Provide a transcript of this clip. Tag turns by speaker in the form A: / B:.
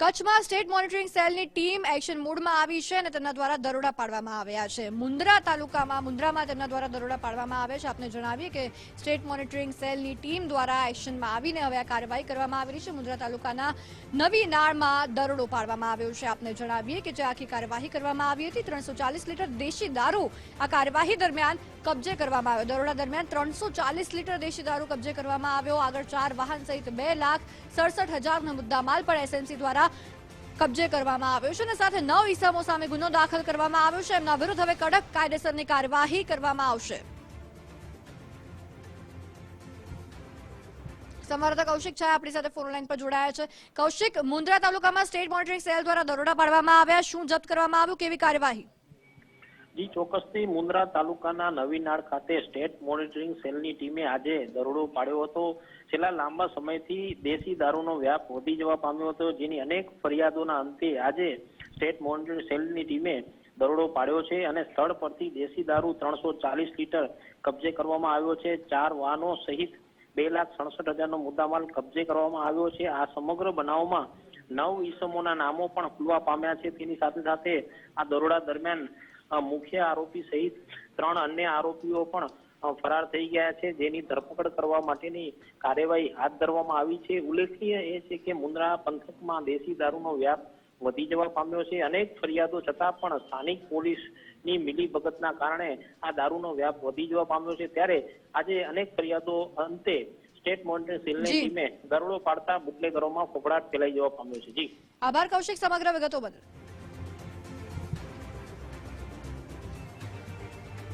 A: કચ્છમાં state monitoring સેલની team action મોડમાં આવી છે અને તેમના દ્વારા દરોડા પાડવામાં આવ્યા છે. મુન્દ્રા તાલુકામાં મુન્દ્રામાં તેમના દ્વારા દરોડા પાડવામાં આવ્યા છે. આપને જણાવીએ કે સ્ટેટ મોનિટરિંગ સેલની ટીમ દ્વારા એક્શનમાં આવીને હવે આ કાર્યવાહી કરવામાં આવી છે. મુન્દ્રા તાલુકાના નવી નાળમાં દરોડો પાડવામાં આવ્યો છે. આપને જણાવીએ કે જે આખી કાર્યવાહી કરવામાં આવી હતી. ત્રણસો લીટર દેશી દારૂ આ કાર્યવાહી દરમિયાન કબજે કરવામાં આવ્યો. દરોડા દરમિયાન ત્રણસો લીટર દેશી દારૂ કબજે કરવામાં આવ્યો. આગળ ચાર વાહન સહિત બે લાખ સડસઠ હજારનો મુદ્દામાલ પણ એસએમસી દ્વારા કબજે કરવામાં આવ્યો છે અને સાથે નવ ઈસમો સામે ગુનો દાખલ કરવામાં આવ્યો છે. એમના વિરુદ્ધ હવે કડક કાયદેસરની કાર્યવાહી કરવામાં આવશે. સંવાદદાતા કૌશિક છે આપણી સાથે ફોન લાઈન પર જોડાયા છે. કૌશિક મુન્દ્રા તાલુકામાં સ્ટેટ મોનિટરિંગ સેલ દ્વારા દરોડા પાડવામાં આવ્યા. શું જપ્ત કરવામાં આવ્યું? કેવી કાર્યવાહી?
B: જી, ચોક્કસથી મુન્દ્રા તાલુકાના નવીનાળ ખાતે સ્ટેટ મોનિટરિંગ સેલની ટીમે આજે દરોડો પાડ્યો હતો. છેલ્લા લાંબા સમયથી દેશી દારૂનો વ્યાપ વધી જવા પામ્યો હતો, જેની અનેક ફરિયાદોના અંતે આજે સ્ટેટ મોનિટરિંગ સેલની ટીમે દરોડો પાડ્યો છે અને સ્થળ પરથી દેશી દારૂ ત્રણસો ચાલીસ લીટર કબજે કરવામાં આવ્યો છે. ચાર વાહનો સહિત બે લાખ સડસઠ હજારનો મુદ્દામાલ કબજે કરવામાં આવ્યો છે. આ સમગ્ર બનાવમાં નવ ઈસમોના નામો પણ ખુલવા પામ્યા છે. તેની સાથે સાથે આ દરોડા દરમિયાન મુખ્ય આરોપી સહિત ત્રણ અન્ય આરોપીઓ પણ ફરાર થઈ ગયા છે. જેની ધરપકડ કરવા માટેની કાર્યવાહી હાથ ધરવામાં આવી છે. ઉલ્લેખનીય એ છે કે મુન્દ્રા પંથકમાં દેશી દારૂનો વ્યાપ વધી જવા પામ્યો છે. અનેક ફરિયાદો છતાં પણ સ્થાનિક પોલીસની મિલીભગતના કારણે આ દારૂનો વ્યાપ વધી જવા પામ્યો છે. ત્યારે આજે અનેક ફરિયાદો અંતે સ્ટેટ મોનિટરિંગ સેલની ટીમે દરોડો પાડતા બુટલેગરોમાં ફફડાટ ફેલાઈ જવા પામ્યો છે. જી.
A: આભાર કૌશિક. સમગ્ર વિગતો બદલ.